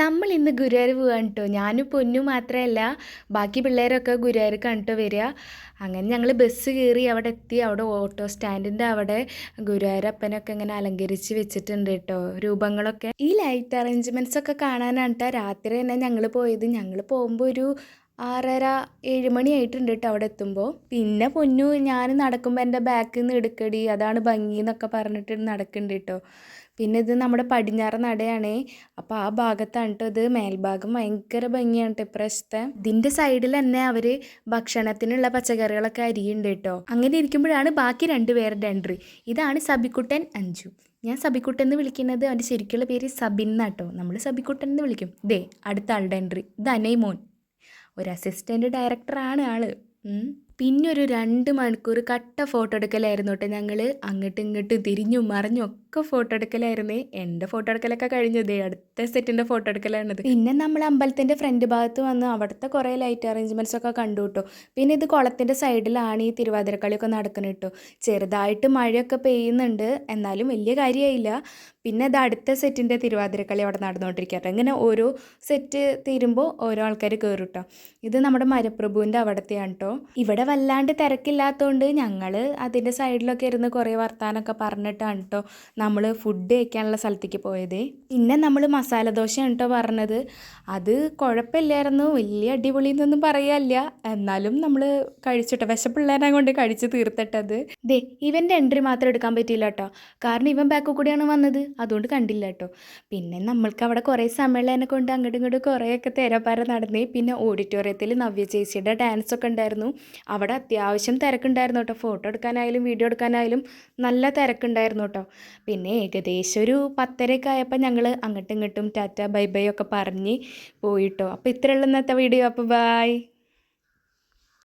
നമ്മൾ ഇന്ന് ഗുരുവായൂർ പോവാണ് കേട്ടോ ഞാനും പൊന്നും മാത്രമല്ല ബാക്കി പിള്ളേരൊക്കെ ഗുരുവായൂർ കണ്ടിട്ട് വരിക. അങ്ങനെ ഞങ്ങൾ ബസ് കയറി അവിടെ എത്തി. അവിടെ ഓട്ടോ സ്റ്റാൻഡിന്റെ അവിടെ ഗുരുവായൂരപ്പനൊക്കെ ഇങ്ങനെ അലങ്കരിച്ച് വെച്ചിട്ടുണ്ട് കേട്ടോ രൂപങ്ങളൊക്കെ. ഈ ലൈറ്റ് അറേഞ്ച്മെന്റ്സ് ഒക്കെ കാണാനാണ് രാത്രി തന്നെ ഞങ്ങൾ പോയത്. ഞങ്ങൾ പോകുമ്പോൾ ഒരു ആറര ഏഴ് മണിയായിട്ടുണ്ട് കേട്ടോ അവിടെ എത്തുമ്പോൾ പിന്നെ പൊന്നു ഞാൻ നടക്കുമ്പോൾ എന്റെ ബാക്കിൽ നിന്ന് എടുക്കടി അതാണ് ഭംഗി എന്നൊക്കെ പറഞ്ഞിട്ട് നടക്കുന്നുണ്ട് കേട്ടോ പിന്നെ ഇത് നമ്മുടെ പടിഞ്ഞാറ് നടയാണേ. അപ്പോൾ ആ ഭാഗത്താണ് കേട്ടോ ഇത്. മേൽഭാഗം ഭയങ്കര ഭംഗിയാണ് കേട്ടോ ഇപ്രാവശ്യത്തെ. ഇതിന്റെ സൈഡിൽ തന്നെ അവർ ഭക്ഷണത്തിനുള്ള പച്ചക്കറികളൊക്കെ അരിയുണ്ട് കേട്ടോ അങ്ങനെ ഇരിക്കുമ്പോഴാണ് ബാക്കി രണ്ട് പേരുടെ എൻട്രി ഇതാണ് സബിക്കുട്ടൻ അഞ്ചു. ഞാൻ സബിക്കുട്ടൻ എന്ന് വിളിക്കുന്നത് അവന്റെ ശരിക്കുള്ള പേര് സബിൻ എന്നാട്ടോ നമ്മൾ സബിക്കുട്ടൻ എന്ന് വിളിക്കും. ദേ അടുത്ത ആളുടെ എൻട്രി ഇത് അനൈ മോൻ ഒരു അസിസ്റ്റന്റ് ഡയറക്ടറാണ് ആൾ. പിന്നെ ഒരു രണ്ട് മണിക്കൂർ കട്ട ഫോട്ടോ എടുക്കലായിരുന്നു കേട്ടോ ഞങ്ങൾ അങ്ങോട്ടും ഇങ്ങോട്ടും തിരിഞ്ഞും മറിഞ്ഞും ഒക്കെ ഫോട്ടോ എടുക്കലായിരുന്നേ എന്റെ ഫോട്ടോ എടുക്കലൊക്കെ കഴിഞ്ഞതേ അടുത്ത സെറ്റിന്റെ ഫോട്ടോ എടുക്കലാണ് പിന്നെ നമ്മൾ അമ്പലത്തിന്റെ ഫ്രണ്ട് ഭാഗത്ത് വന്ന് അവിടുത്തെ കുറേ ലൈറ്റ് അറേഞ്ച്മെന്റ്സ് ഒക്കെ കണ്ടു കേട്ടോ പിന്നെ ഇത് കുളത്തിന്റെ സൈഡിലാണ് ഈ തിരുവാതിരക്കളിയൊക്കെ നടക്കുന്നത് കേട്ടോ ചെറുതായിട്ട് മഴയൊക്കെ പെയ്യുന്നുണ്ട്. എന്നാലും വലിയ കാര്യമായില്ല. പിന്നെ ഇത് അടുത്ത സെറ്റിന്റെ തിരുവാതിരക്കളി അവിടെ നടന്നുകൊണ്ടിരിക്കട്ടെ ഇങ്ങനെ ഓരോ സെറ്റ് തീരുമ്പോൾ ഓരോ ആൾക്കാർ കയറും ഇത് നമ്മുടെ മരപ്രഭുവിന്റെ അവിടത്തെയാണ് കേട്ടോ ഇവിടെ വല്ലാണ്ട് തിരക്കില്ലാത്തതുകൊണ്ട് ഞങ്ങൾ അതിന്റെ സൈഡിലൊക്കെ ഇരുന്ന് കുറേ വർത്താനമൊക്കെ പറഞ്ഞിട്ടാണ് കേട്ടോ നമ്മൾ ഫുഡ് കഴിക്കാനുള്ള സ്ഥലത്തേക്ക് പോയത്. പിന്നെ നമ്മൾ മസാല ദോശ കേട്ടോ പറഞ്ഞത്. അത് കുഴപ്പമില്ലായിരുന്നു. വലിയ അടിപൊളി എന്നൊന്നും പറയാല്ല എന്നാലും നമ്മൾ കഴിച്ചിട്ട് വിശപ്പിള്ളേനെ കൊണ്ട് കഴിച്ച് തീർത്തിട്ടത്. ദേ ഇവന്റെ എൻട്രി മാത്രം എടുക്കാൻ പറ്റിയില്ല കേട്ടോ കാരണം ഇവൻ ബാക്കിൽ കൂടിയാണ് വന്നത്. അതുകൊണ്ട് കണ്ടില്ല കേട്ടോ പിന്നെ നമ്മൾക്ക് അവിടെ കുറേ സമയമുള്ളതിനെ കൊണ്ട് അങ്ങോട്ടും ഇങ്ങോട്ടും കുറേയൊക്കെ തെരപ്പാര നടന്നേ. പിന്നെ ഓഡിറ്റോറിയത്തിൽ നവ്യ ചേച്ചിയുടെ ഡാൻസ് ഒക്കെ ഉണ്ടായിരുന്നു. അവിടെ അത്യാവശ്യം തിരക്കുണ്ടായിരുന്നു കേട്ടോ ഫോട്ടോ എടുക്കാനായാലും വീഡിയോ എടുക്കാനായാലും നല്ല തിരക്കുണ്ടായിരുന്നു കേട്ടോ പിന്നെ ഏകദേശം ഒരു പത്തരയൊക്കെ ആയപ്പോൾ ഞങ്ങൾ അങ്ങോട്ടും ഇങ്ങോട്ടും ടാറ്റ ബൈ ബൈ ഒക്കെ പറഞ്ഞ് പോയിട്ടോ. അപ്പോൾ ഇത്രയുള്ള ഇന്നത്തെ വീഡിയോ. അപ്പോൾ ബായ്